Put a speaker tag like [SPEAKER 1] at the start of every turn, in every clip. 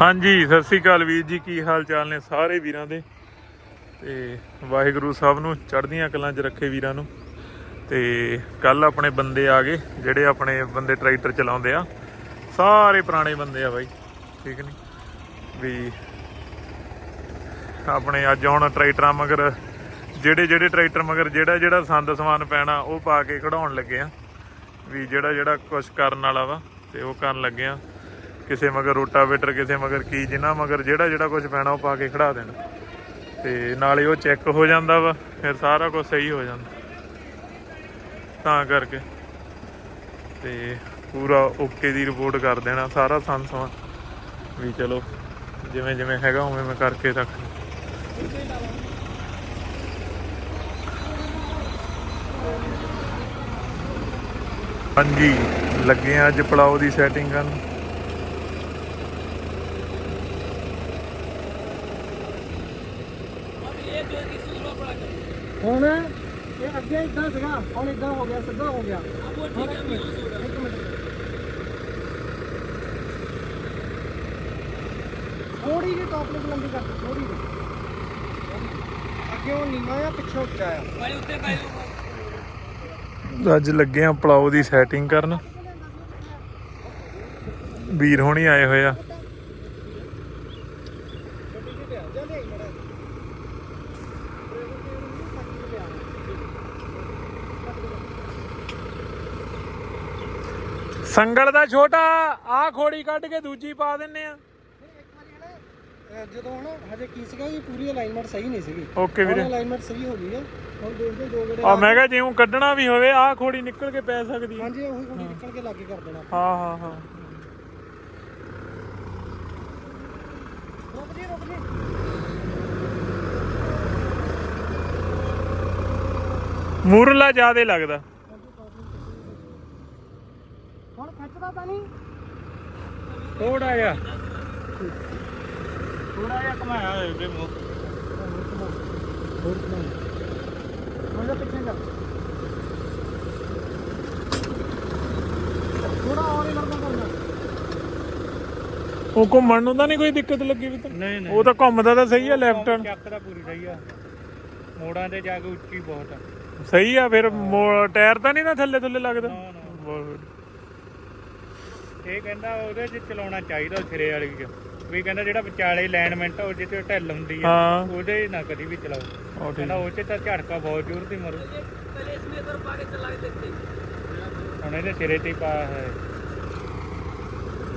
[SPEAKER 1] ਹਾਂਜੀ, ਸਤਿ ਸ੍ਰੀ ਅਕਾਲ ਵੀਰ ਜੀ, ਕੀ ਹਾਲ ਚਾਲ ਨੇ ਸਾਰੇ ਵੀਰਾਂ ਦੇ? ਤੇ ਵਾਹਿਗੁਰੂ ਸਾਹਿਬ ਨੂੰ ਚੜ੍ਹਦੀਆਂ ਕਲਾਂ 'ਚ ਰੱਖੇ ਵੀਰਾਂ ਨੂੰ। ਤੇ ਕੱਲ ਆਪਣੇ ਬੰਦੇ ਆ ਗਏ, ਜਿਹੜੇ ਆਪਣੇ ਬੰਦੇ ਟਰੈਕਟਰ ਚਲਾਉਂਦੇ ਆ। ਸਾਰੇ ਪੁਰਾਣੇ ਬੰਦੇ ਆ ਬਾਈ, ਠੀਕ ਨਹੀਂ ਵੀ ਆਪਣੇ ਅੱਜ ਹੁਣ ਟਰੈਕਟਰਾਂ ਮਗਰ ਜਿਹੜੇ ਜਿਹੜੇ ਟਰੈਕਟਰ ਮਗਰ ਜਿਹੜਾ ਜਿਹੜਾ ਸੰਦ ਸਮਾਨ ਪੈਣਾ, ਉਹ ਪਾ ਕੇ ਖੜਾਉਣ ਲੱਗੇ ਆ। ਵੀ ਜਿਹੜਾ ਜਿਹੜਾ ਕੁਝ ਕਰਨ ਵਾਲਾ ਵਾ, ਤੇ ਉਹ ਕਰਨ ਲੱਗੇ ਆ। ਕਿਸੇ ਮਗਰ ਰੋਟਾਵੇਟਰ, ਕਿਸੇ ਮਗਰ ਕੀ, ਜਿਨ੍ਹਾਂ ਮਗਰ ਜਿਹੜਾ ਜਿਹੜਾ ਕੁਝ ਪੈਣਾ ਉਹ ਪਾ ਕੇ ਖੜਾ ਦੇਣਾ। ਤੇ ਨਾਲੇ ਉਹ ਚੈੱਕ ਹੋ ਜਾਂਦਾ ਵਾ, ਫਿਰ ਸਾਰਾ ਕੁਝ ਸਹੀ ਹੋ ਜਾਂਦਾ। ਤਾਂ ਕਰਕੇ। ਤੇ ਪੂਰਾ ਓਕੇ ਦੀ ਰਿਪੋਰਟ ਕਰ ਦੇਣਾ, ਸਾਰਾ ਸੰਦ ਸਮਾਨ ਵੀ ਚਲੋ, ਜਿਵੇਂ ਜਿਵੇਂ ਹੈਗਾ, ਉਵੇਂ ਮੈਂ ਕਰਕੇ ਰੱਖ ਹਾਂਜੀ, ਲੱਗੇ ਆ ਅੱਜ ਪਲਾਓ ਦੀ ਸੈਟਿੰਗ ਕਰਨ।
[SPEAKER 2] ਹੁਣ ਇਹ ਅੱਗੇ ਇਦਾਂ ਸੀਗਾ ਹੁਣ ਇਦਾਂ ਹੋ ਗਿਆ ਸਿੱਧਾ ਹੋ ਗਿਆ। ਹੁਣ ਇੱਕ ਮਿੰਟ ਇੱਕ ਮਿੰਟ। ਥੋੜੀ ਜਿਹੀ ਟੌਪ ਨੂੰ ਲੰਬੀ ਕਰ ਥੋੜੀ ਜਿਹੀ। ਅੱਗੇ ਉਹ ਨੀਵਾਂ ਆ ਪਿੱਛੇ ਉੱਚਾ ਆ?
[SPEAKER 1] ਅੱਜ ਲੱਗੇ ਆ ਪਲਾਓ ਦੀ ਸੈਟਿੰਗ ਕਰਨ। ਵੀਰ ਹੋਣੀ ਆਏ ਹੋਏ ਆ। ਸੰਗਲ ਦਾ ਛੋਟਾ ਆ ਖੋੜੀ ਕੱਢ ਕੇ ਦੂਜੀ ਪਾ ਦਿੰਨੇ ਆ।
[SPEAKER 2] ਜਦੋਂ ਹਨਾ ਹਜੇ ਕੀ ਸੀਗਾ ਜੀ ਪੂਰੀ ਅਲਾਈਨਮੈਂਟ ਸਹੀ ਨਹੀਂ ਸੀਗੀ।
[SPEAKER 1] ਓਕੇ ਵੀਰੇ।
[SPEAKER 2] ਅਲਾਈਨਮੈਂਟ ਸਹੀ ਹੋ ਗਈ ਹੈ। ਹੁਣ ਦੇਖਦੇ ਦੋ ਗੇੜੇ
[SPEAKER 1] ਆ ਮੈਂ ਕਿਹਾ ਜਿਉਂ ਕੱਢਣਾ ਵੀ ਹੋਵੇ ਆ ਖੋੜੀ ਨਿਕਲ ਕੇ ਪੈ ਸਕਦੀ
[SPEAKER 2] ਹਾਂਜੀ ਉਹੀ ਕੋਈ ਨਿਕਲ ਕੇ ਲਾਗੇ ਕਰ ਦੇਣਾ।
[SPEAKER 1] ਹਾਂ ਹਾਂ ਹਾਂ।
[SPEAKER 2] ਰੁਕ ਜੀ ਰੁਕ ਜੀ।
[SPEAKER 1] ਮੂਰਲਾ ਜਿਆਦੇ ਲੱਗਦਾ।
[SPEAKER 2] ਖਿੱਚਦਾ ਤਾਂ ਨਹੀਂ
[SPEAKER 1] ਥੋੜਾ ਜਿਹਾ ਥੋੜਾ ਜਿਹਾ ਘਮਾਇਆ ਹੋਇਆ ਉਹਦੇ ਮੂੰਹ।
[SPEAKER 2] ਹੋਰ ਨਹੀਂ ਉਹਦਾ ਪਿੱਛੇ ਕਰ। ਥੋੜਾ ਹੋਰ ਹੀ ਲੰਬਾ ਕਰਨਾ।
[SPEAKER 1] ਉਹ ਘੁੰਮਣ ਨੂੰ ਤਾਂ ਨਹੀਂ ਕੋਈ ਦਿੱਕਤ ਲੱਗੀ ਵੀ ਤੈਨੂੰ?
[SPEAKER 3] ਨਹੀਂ
[SPEAKER 1] ਉਹ ਤਾਂ ਘੁੰਮਦਾ ਤਾਂ ਸਹੀ ਆ ਲੈਫਟ
[SPEAKER 3] ਚੱਕ ਤਾਂ ਪੂਰੀ ਸਹੀ ਆ। ਮੋੜਾਂ ਤੇ ਜਾ ਕੇ ਉੱਚੀ ਬਹੁਤ ਆ।
[SPEAKER 1] ਸਹੀ ਆ ਫਿਰ ਟਾਇਰ ਤਾਂ ਨਹੀਂ ਨਾ ਥੱਲੇ ਥੱਲੇ ਲੱਗਦਾ?
[SPEAKER 3] ਨਾ, ਨਾ।
[SPEAKER 1] ਬਹੁਤ
[SPEAKER 3] ਇਹ ਕਹਿੰਦਾ ਉਹਦੇ 'ਚ ਚਲਾਉਣਾ ਚਾਹੀਦਾ ਸਿਰੇ ਵਾਲੀ 'ਚ। ਵੀ ਕਹਿੰਦਾ ਜਿਹੜਾ ਵਿਚਾਲੇ ਅਲਾਈਨਮੈਂਟ ਉਹ ਜਿੱਥੇ ਢਿੱਲ ਹੁੰਦੀ ਆ
[SPEAKER 1] ਹਾਂ।
[SPEAKER 3] ਉਹਦੇ ਨਾ ਕਦੀ ਵੀ ਚਲਾਓ। ਕਹਿੰਦਾ ਉਹ 'ਚ ਤਾਂ ਝਟਕਾ ਬਹੁਤ ਜ਼ੋਰ ਦੀ ਮਾਰੂ। ਹੁਣ ਇਹਦੇ ਸਿਰੇ ਤੇ ਪਾਇਆ ਹੈ।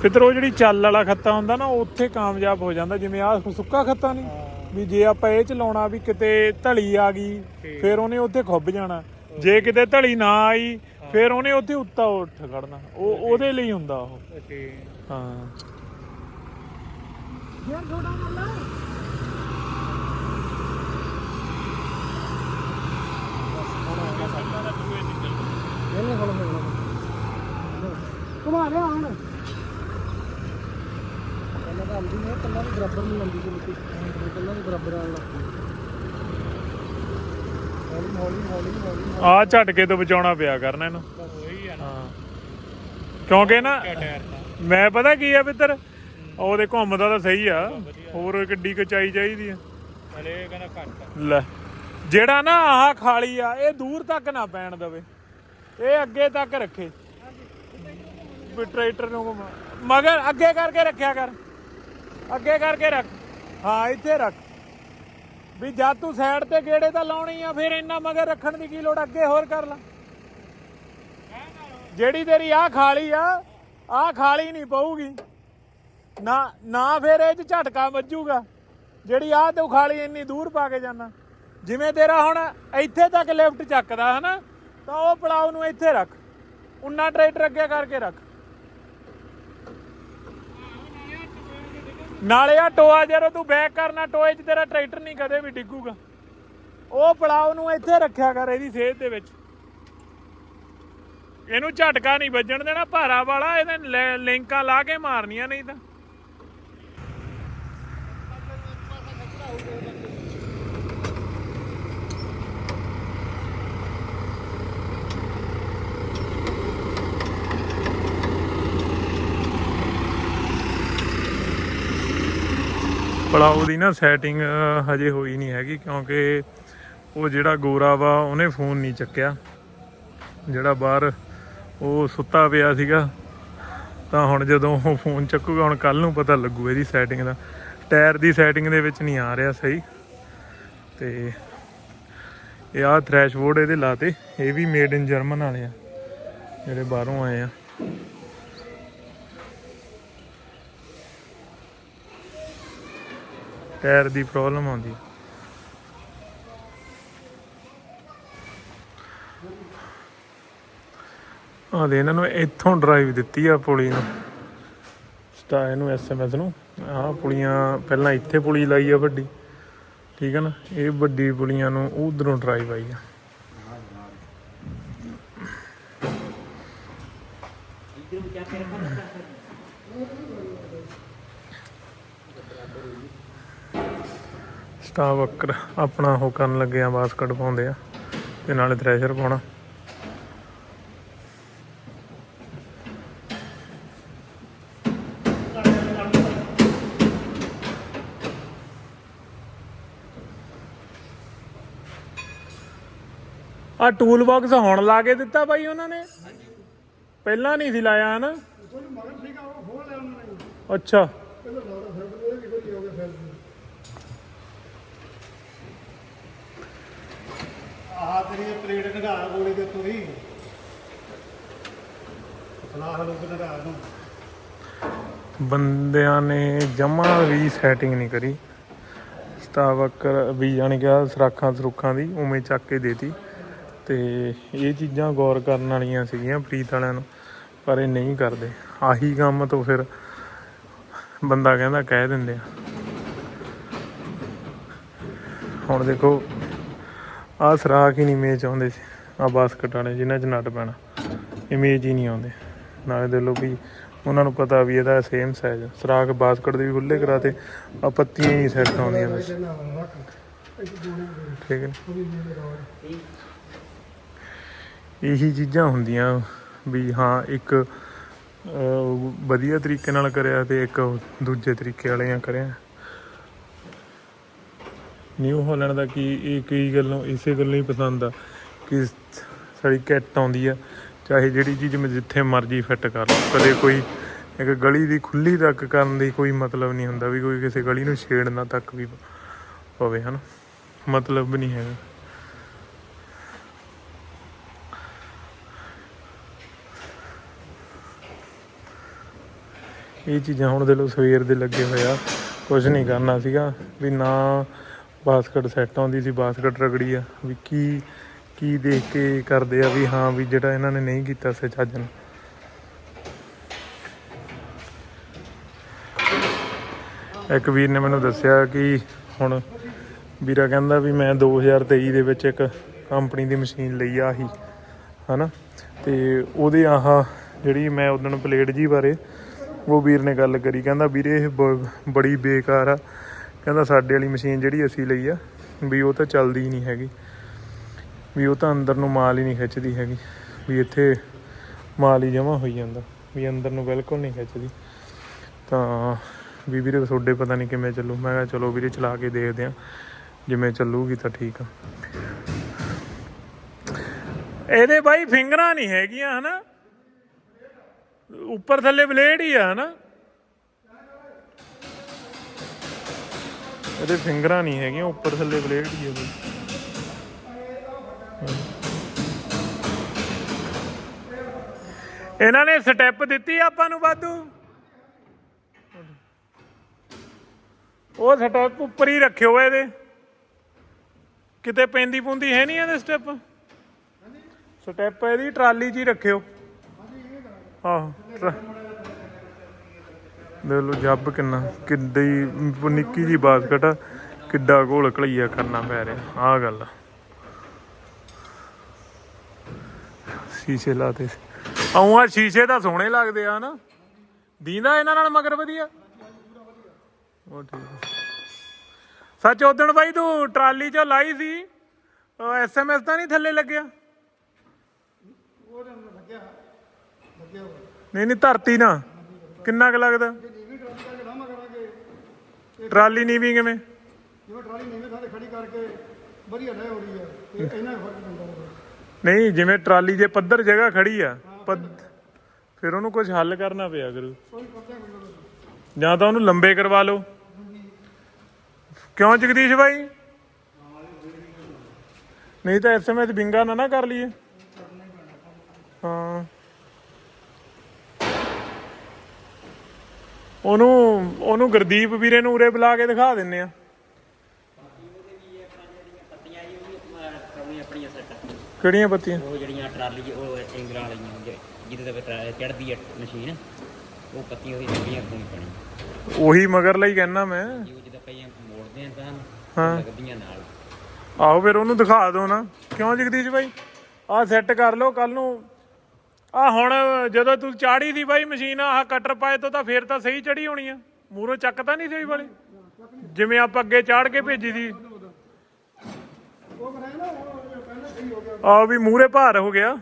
[SPEAKER 1] ਫਿਰ ਉਹ ਜਿਹੜੀ ਚੱਲ ਵਾਲਾ ਖੱਤਾ ਹੁੰਦਾ ਨਾ ਉੱਥੇ ਕਾਮਯਾਬ ਹੋ ਜਾਂਦਾ ਜਿਵੇਂ ਆ ਸੁੱਕਾ ਖੱਤਾ ਨਹੀਂ ਵੀ ਜੇ ਆਪਾਂ ਇਹ ਚਲਾਉਣਾ ਵੀ ਕਿਤੇ ਢਲੀ ਆ ਗਈ। ਫਿਰ ਉਹਨੇ ਉੱਥੇ ਖੁੱਭ ਜਾਣਾ। ਜੇ ਕਿਤੇ ਢਲੀ ਨਾ ਆਈ ਫਿਰ ਉਹਨੇ ਉੱਥੇ ਉੱਤਾ ਉੱਠ ਖੜਨਾ। ਉਹ ਉਹਦੇ ਲਈ ਹੁੰਦਾ ਉਹ। ਹਾਂ।
[SPEAKER 2] ਫੇਰ ਛੋਟਾ ਕਰ ਲੈ ਨਹੀਂ ਨਹੀਂ ਹੁਣ ਘੁਮਾ ਲਿਆ ਹੁਣ। ਪਹਿਲਾਂ ਤਾਂ ਆਉਂਦੀ ਨਹੀਂ ਕੱਲਾ ਵੀ ਬਰਾਬਰ ਨਹੀਂ ਆਉਂਦੀ ਸੀ ਮਿੱਟੀ। ਕੱਲਾ ਵੀ ਬਰਾਬਰ ਆਉਣ ਲੱਗ ਪਈ
[SPEAKER 1] ਆ ਝਟਕੇ ਤੋਂ ਬਚਾਉਣਾ ਪਿਆ ਕਰਨਾ ਇਹਨੂੰ। ਹਾਂ। ਕਿਉਂਕਿ ਨਾ, ਮੈਂ ਪਤਾ ਕੀ ਆ ਪਿੱਤਰ ਉਹਦੇ ਘੁੰਮਦਾ ਤਾਂ ਸਹੀ ਆ, ਹੋਰ ਕਿੱਡੀ ਕਚਾਈ ਚਾਹੀਦੀ ਆ।
[SPEAKER 3] ਹਲੇ ਕਹਿੰਦਾ ਘੱਟ
[SPEAKER 1] ਲੈ, ਜਿਹੜਾ ਨਾ ਆਹ ਖਾਲੀ ਆ, ਇਹ ਦੂਰ ਤੱਕ ਨਾ ਪੈਣ ਦਵੇ। ਇਹ ਅੱਗੇ ਤੱਕ ਰੱਖੇ। ਟਰੈਕਟਰ ਨੂੰ ਮਗਰ ਅੱਗੇ ਕਰਕੇ ਰੱਖਿਆ ਕਰ। ਅੱਗੇ ਕਰਕੇ ਰੱਖ। ਹਾਂ, ਇੱਥੇ ਰੱਖ। ਵੀ ਜਦ ਤੂੰ ਸਾਈਡ ਤੇ ਗੇੜੇ ਤਾਂ ਲਾਉਣੀ ਆ, ਫਿਰ ਇੰਨਾ ਮਗਰ ਰੱਖਣ ਦੀ ਕੀ ਲੋੜ ਅੱਗੇ ਹੋਰ ਕਰ ਲਾ। ਜਿਹੜੀ ਤੇਰੀ ਆ ਖਾਲੀ ਆ ਆ ਖਾਲੀ ਨਹੀਂ ਪਊਗੀ। ਨਾ ਨਾ ਫਿਰ ਇਹ ਚ ਝਟਕਾ ਵੱਜੂਗਾ। ਜਿਹੜੀ ਆ ਤੂੰ ਖਾਲੀ ਇੰਨੀ ਦੂਰ ਪਾ ਕੇ ਜਾਣਾ ਜਿਵੇਂ ਤੇਰਾ ਹੁਣ ਇੱਥੇ ਤੱਕ ਲਿਫਟ ਚੱਕਦਾ, ਹਨਾ? ਤਾਂ ਉਹ ਪਲਾਉ ਨੂੰ ਇੱਥੇ ਰੱਖ। ਉਨਾ ਟਰੈਕਟਰ ਅੱਗੇ ਕਰਕੇ ਰੱਖ। ਨਾਲੇ ਆ ਟੋਆ ਜਦੋਂ ਤੂੰ ਬੈਕ ਕਰਨਾ, ਟੋਏ 'ਚ ਤੇਰਾ ਟਰੈਕਟਰ ਨਹੀਂ ਕਦੇ ਵੀ ਡਿੱਗੂਗਾ। ਉਹ ਪਲਾਉ ਨੂੰ ਇੱਥੇ ਰੱਖਿਆ ਕਰ ਇਹਦੀ ਸੇਧ ਦੇ ਵਿੱਚ। ਇਹਨੂੰ ਝਟਕਾ ਨਹੀਂ ਵੱਜਣ ਦੇਣਾ, ਭਾਰਾ ਵਾਲਾ, ਇਹਦੇ ਲੈ- ਲਿੰਕਾਂ ਲਾ ਕੇ ਮਾਰਨੀਆਂ ਨਹੀਂ ਤਾਂ। ਪਲਾਓ ਦੀ ਨਾ ਸੈਟਿੰਗ ਹਜੇ ਹੋਈ ਨਹੀਂ ਹੈਗੀ ਕਿਉਂਕਿ ਉਹ ਜਿਹੜਾ ਗੋਰਾ ਵਾ, ਉਹਨੇ ਫੋਨ ਨਹੀਂ ਚੱਕਿਆ। ਜਿਹੜਾ ਬਾਹਰ ਉਹ ਸੁੱਤਾ ਪਿਆ ਸੀਗਾ, ਤਾਂ ਹੁਣ ਜਦੋਂ ਉਹ ਫੋਨ ਚੱਕੂਗਾ, ਹੁਣ ਕੱਲ ਨੂੰ ਪਤਾ ਲੱਗੂ ਇਹਦੀ ਸੈਟਿੰਗ ਦਾ। ਟਾਇਰ ਦੀ ਸੈਟਿੰਗ ਦੇ ਵਿੱਚ ਨਹੀਂ ਆ ਰਿਹਾ ਸਹੀ। ਤੇ ਇਹ ਆ ਥ੍ਰੈਸ਼ਬੋਰਡ ਇਹਦੇ ਲਾਤੇ, ਇਹ ਵੀ ਮੇਡ ਇਨ ਜਰਮਨ ਵਾਲੇ ਆ, ਜਿਹੜੇ ਬਾਹਰੋਂ ਆਏ ਆ। ਟਾਇਰ ਦੀ ਪ੍ਰੋਬਲਮ ਆਉਂਦੀ। ਆ ਦੇ ਇਹਨਾਂ ਨੂੰ ਇੱਥੋਂ ਡਰਾਈਵ ਦਿੱਤੀ ਆ ਪੁਲੀ ਨੂੰ। ਸਟਾ ਇਹਨੂੰ ਐਸਐਮਐਸ ਨੂੰ। ਆਹ ਪੁਲੀਆਂ ਪਹਿਲਾਂ ਇੱਥੇ ਪੁਲੀ ਲਾਈ ਆ ਵੱਡੀ। ਠੀਕ ਹੈ ਨਾ? ਇਹ ਵੱਡੀ ਪੁਲੀਆਂ ਨੂੰ ਉਧਰੋਂ ਡਰਾਈਵ ਆਈ ਆ। ਸਟਾਫ ਵਰਕਰ ਆਪਣਾ ਉਹ ਕਰਨ ਲੱਗੇ ਆ ਬਾਸਕਟ ਪਾਉਂਦੇ ਆ ਤੇ ਨਾਲੇ ਥ੍ਰੈਸ਼ਰ ਪਾਉਣਾ। ਆ ਟੂਲ ਬਾਕਸ ਹੁਣ ਲਾ ਕੇ ਦਿੱਤਾ ਬਾਈ ਉਹਨਾਂ ਨੇ? ਪਹਿਲਾਂ ਨਹੀਂ ਸੀ ਲਾਇਆ ਹਨਾ? ਅੱਛਾ।
[SPEAKER 2] ਆਹ ਤੇਰੀ ਪਲੇਟ ਨਗਾ ਗੋਲੀ ਦੇ ਉੱਤੋਂ ਹੀ ਸਲਾਹ ਲੋਕ ਨਗਾ ਨੂੰ।
[SPEAKER 1] ਬੰਦਿਆਂ ਨੇ ਜਮਾ ਵੀ ਸੈਟਿੰਗ ਨਹੀਂ ਕਰੀ। ਸਟਾਫ ਵੀ ਜਾਣੀ ਕਿ ਸਰਾਖਾਂ ਸਰੁੱਖਾਂ ਦੀ ਉਵੇਂ ਚੱਕ ਕੇ ਦੇਤੀ। ਤੇ ਇਹ ਚੀਜ਼ਾਂ ਗੌਰ ਕਰਨ ਵਾਲੀਆਂ ਸੀਗੀਆਂ ਪ੍ਰੀਤ ਵਾਲਿਆਂ ਨੂੰ, ਪਰ ਇਹ ਨਹੀਂ ਕਰਦੇ। ਆਹੀ ਕੰਮ ਤੋਂ ਫਿਰ ਬੰਦਾ ਕਹਿੰਦਾ ਕਹਿ ਦਿੰਦੇ ਆ। ਹੁਣ ਦੇਖੋ ਆਹ ਸਰਾਖ ਹੀ ਨਹੀਂ ਮੇਚ ਆਉਂਦੇ ਸੀ। ਆ ਬਾਸਕਟ ਵਾਲੇ, ਜਿਨ੍ਹਾਂ 'ਚ ਨਟ ਪੈਣਾ। ਇਮੇਜ ਹੀ ਨਹੀਂ ਆਉਂਦੇ। ਨਾਲੇ ਦੇ ਲੋ ਵੀ ਉਹਨਾਂ ਨੂੰ ਪਤਾ ਵੀ ਇਹਦਾ ਸੇਮ ਸਾਈਜ਼ ਸਰਾਖ ਬਾਸਕਟ ਦੇ ਵੀ ਖੁੱਲੇ ਕਰਾਤੇ, ਆ ਪੱਤੀਆਂ ਹੀ ਸੈੱਟ ਆਉਂਦੀਆਂ ਬਸ ਠੀਕ ਹੈ ਇਹੀ ਚੀਜ਼ਾਂ ਹੁੰਦੀਆਂ ਵੀ ਹਾਂ, ਇੱਕ ਵਧੀਆ ਤਰੀਕੇ ਨਾਲ ਕਰਿਆ ਤੇ ਇੱਕ ਦੂਜੇ ਤਰੀਕੇ ਵਾਲਿਆਂ ਕਰਿਆ। ਨਿਊ ਹਾਲੈਂਡ ਦਾ ਕੀ ਇਹ ਕਈ ਗੱਲੋਂ ਇਸੇ ਗੱਲੋਂ ਹੀ ਪਸੰਦ ਆ ਕਿ ਸਾਡੀ ਕਿੱਟ ਆਉਂਦੀ ਆ, ਚਾਹੇ ਜਿਹੜੀ ਚੀਜ਼ ਮੈਂ ਜਿੱਥੇ ਮਰਜ਼ੀ ਫਿੱਟ ਕਰ ਲਓ ਕਦੇ ਕੋਈ ਇੱਕ ਗਲੀ ਦੀ ਖੁੱਲੀ ਤੱਕ ਕਰਨ ਦੀ ਕੋਈ ਮਤਲਬ ਨਹੀਂ ਹੁੰਦਾ ਵੀ ਕੋਈ ਕਿਸੇ ਗਲੀ ਨੂੰ ਛੇੜਨਾ ਤੱਕ ਵੀ ਪਵੇ, ਹਨ? ਮਤਲਬ ਨਹੀਂ ਹੈਗਾ। ਇਹ ਚੀਜ਼ਾਂ ਹੁਣ ਦੇ ਲੋ ਸਵੇਰ ਦੇ ਲੱਗੇ ਹੋਏ ਆ। ਕੁਝ ਨਹੀਂ ਕਰਨਾ ਸੀਗਾ ਵੀ ਨਾ ਬਾਸਕਟ ਸੈੱਟ ਆਉਂਦੀ ਸੀ, ਬਾਸਕਟ ਰਗੜੀ ਆ। ਵੀ ਕੀ ਕੀ ਦੇਖ ਕੇ ਕਰਦੇ ਆ ਵੀ ਹਾਂ ਵੀ ਜਿਹੜਾ ਇਹਨਾਂ ਨੇ ਨਹੀਂ ਕੀਤਾ ਸੀ ਚੱਜ ਨਾਲ। ਇੱਕ ਵੀਰ ਨੇ ਮੈਨੂੰ ਦੱਸਿਆ ਕਿ ਹੁਣ ਵੀਰਾ ਕਹਿੰਦਾ ਵੀ ਮੈਂ 2023 ਦੇ ਵਿੱਚ ਇੱਕ ਕੰਪਨੀ ਦੀ ਮਸ਼ੀਨ ਲਈ ਆ ਹੀ ਹਨਾ? ਤੇ ਉਹਦੇ ਆਹ ਜਿਹੜੀ ਮੈਂ ਉਦੋਂ ਪਲੇਟ ਜੀ ਬਾਰੇ ਉਹ ਵੀਰ ਨੇ ਗੱਲ ਕਰੀ, ਕਹਿੰਦਾ ਵੀਰੇ ਇਹ ਬ- ਬੜੀ ਬੇਕਾਰ ਆ। ਕਹਿੰਦਾ ਸਾਡੇ ਵਾਲੀ ਮਸ਼ੀਨ ਜਿਹੜੀ ਅਸੀਂ ਲਈ ਆ, ਵੀ ਉਹ ਤਾਂ ਚੱਲਦੀ ਹੀ ਨਹੀਂ ਹੈਗੀ। ਵੀ ਉਹ ਤਾਂ ਅੰਦਰ ਨੂੰ ਮਾਲ ਹੀ ਨਹੀਂ ਖਿੱਚਦੀ ਹੈਗੀ। ਵੀ ਇੱਥੇ ਮਾਲ ਹੀ ਜਮਾ ਹੋਈ ਜਾਂਦਾ, ਵੀ ਅੰਦਰ ਨੂੰ ਬਿਲਕੁਲ ਨਹੀਂ ਖਿੱਚਦੀ। ਤਾਂ ਵੀ ਵੀਰੇ ਤੁਹਾਡੇ ਪਤਾ ਨਹੀਂ ਕਿਵੇਂ ਚੱਲੂ। ਮੈਂ ਕਿਹਾ ਚਲੋ ਵੀਰੇ ਚਲਾ ਕੇ ਦੇਖਦੇ ਆ ਜਿਵੇਂ ਚੱਲੂਗੀ ਤਾਂ ਠੀਕ ਆ। ਇਹਦੇ ਬਾਈ ਫਿੰਗਰਾਂ ਨਹੀਂ ਹੈਗੀਆਂ, ਹਨਾ? ਉੱਪਰ ਥੱਲੇ ਬਲੇਡ ਹੀ ਆ, ਹਨਾ? ਇਹਦੇ ਫਿੰਗਰਾਂ ਨਹੀਂ ਹੈਗੀਆਂ, ਉੱਪਰ ਥੱਲੇ ਬਲੇਡ ਹੀ ਆ ਬਈ। ਇਹਨਾਂ ਨੇ ਸਟੈਪ ਦਿੱਤੀ ਆਪਾਂ ਨੂੰ, ਵਾਧੂ। ਉਹ ਸਟੈਪ ਉੱਪਰ ਹੀ ਰੱਖਿਓ ਇਹਦੇ। ਕਿਤੇ ਪੈਂਦੀ ਪੁੰਦੀ ਹੈ ਨਹੀਂ ਇਹਦੇ ਸਟੈਪ? ਸਟੈਪ ਇਹਦੀ ਟਰਾਲੀ 'ਚ ਹੀ ਰੱਖਿਓ। ਆਹੋ ਦੇਖ ਲਓ ਜੱਬ ਕਿੰਨਾ ਕਿੱਡੀ ਨਿੱਕੀ ਜੀ ਬਾਸਕਟ ਕਿੱਡਾ ਘੋਲ ਘਲਈਆ ਕਰਨਾ ਪੈ ਰਿਹਾ ਆਹ ਗੱਲ। ਸ਼ੀਸ਼ੇ ਲਾਤੇ ਆਉਂ ਆ ਸ਼ੀਸ਼ੇ ਤਾਂ ਸੋਹਣੇ ਲੱਗਦੇ ਆ ਨਾ ਦੀਂਦਾ ਇਹਨਾਂ ਨਾਲ ਮਗਰ ਵਧੀਆ? ਉਹ ਠੀਕ। ਸੱਚ ਉਦਣ ਬਾਈ ਤੂੰ ਟਰਾਲੀ 'ਚ ਲਾਈ ਸੀ ਐਸਐਮਐਸ ਤਾਂ ਨਹੀਂ ਥੱਲੇ ਲੱਗਿਆ? ਨਹੀਂ ਨਹੀਂ ਧਰਤੀ ਨਾ। ਕਿੰਨਾ ਕੁ ਲੱਗਦਾ? ਟਰਾਲੀ ਨੀਵੀਂ ਕਿਵੇਂ?
[SPEAKER 2] ਜਿਵੇਂ ਟਰਾਲੀ ਨੀਵੇਂ ਥਾਂ ਤੇ ਖੜੀ ਕਰਕੇ ਵਧੀਆ ਰਹਿ ਹੋ ਰਹੀ ਹੈ। ਤੇ ਇਹਨਾਂ ਫ਼ਰਕ ਪੈਂਦਾ ਹੈ
[SPEAKER 1] ਨਹੀਂ ਜਿਵੇਂ ਟਰਾਲੀ ਜੇ ਪੱਧਰ ਜਗ੍ਹਾ ਖੜੀ ਆ ਪੱਧ- ਫਿਰ ਉਹਨੂੰ ਕੁਝ ਹੱਲ ਕਰਨਾ ਪਿਆ ਕਰੂ।
[SPEAKER 2] ਕੋਈ
[SPEAKER 1] ਜਾਂ ਤਾਂ ਉਹਨੂੰ ਲੰਬੇ ਕਰਵਾ ਲਓ। ਕਿਉਂ ਜਗਦੀਸ਼ ਭਾਈ ਨਹੀਂ ਤਾਂ ਇਸ ਸਮੇਂ ਤੇ ਬਿੰਗਾ ਨਾ ਨਾ ਕਰ ਲਈਏ। ਹਾਂ। ਉਹਨੂੰ ਉਹਨੂੰ ਗੁਰਦੀਪ ਵੀਰੇ ਨੂੰ ਉਰੇ ਬੁਲਾ ਕੇ ਦਿਖਾ ਦਿੰਨੇ ਆ।
[SPEAKER 4] ਉਹ
[SPEAKER 1] ਕਿਹੜੀਆਂ ਪੱਤੀਆਂ
[SPEAKER 4] ਉਹ ਜਿਹੜੀਆਂ ਟਰਾਲੀ 'ਚ ਉਹ ਐਂਗਲਾਂ ਵਾਲੀਆਂ ਜਿਹਦੇ ਤੇ ਚੜ੍ਹਦੀ ਹੈ ਮਸ਼ੀਨ। ਉਹ ਪੱਤੀਆਂ ਉਹਦੀ ਲੱਗੀਆਂ ਕੋਣੀ ਪੈਣੀ
[SPEAKER 1] ਉਹੀ ਮਗਰ ਲਈ ਕਹਿਣਾ ਮੈਂ।
[SPEAKER 4] ਜੀ ਉਹ ਜਿੱਦਾਂ ਪਈਆਂ ਮੋੜਦੇ ਆ ਤਾਂ
[SPEAKER 1] ਹਾਂ।
[SPEAKER 4] ਲੱਗਦੀਆਂ ਨਾਲ।
[SPEAKER 1] ਆਹੋ ਫਿਰ ਉਹਨੂੰ ਦਿਖਾ ਦਿਓ ਨਾ। ਕਿਉਂ ਜਗਦੀਸ਼ ਭਾਈ ਆਹ ਸੈੱਟ ਕਰ ਲਓ ਕੱਲ ਨੂੰ ਆ ਹੁਣ ਜਦੋਂ ਤੂੰ ਚਾੜੀ ਸੀ ਬਾਈ ਮਸ਼ੀਨ ਆਹ ਕਟਰ ਪਾਏ ਤੋਂ ਤਾਂ ਫੇਰ ਤਾਂ ਸਹੀ ਚੜੀ ਹੋਣੀ ਆ। ਮੂਰੋਂ ਚੱਕ ਤਾਂ ਨਹੀਂ ਸਹੀ ਵਾਲੀ? ਜਿਵੇਂ ਆਪਾਂ ਅੱਗੇ ਚਾੜ ਕੇ ਭੇਜੀ ਸੀ। ਆ ਵੀ ਮੂਰੇ ਭਾਰ ਹੋ ਗਿਆ।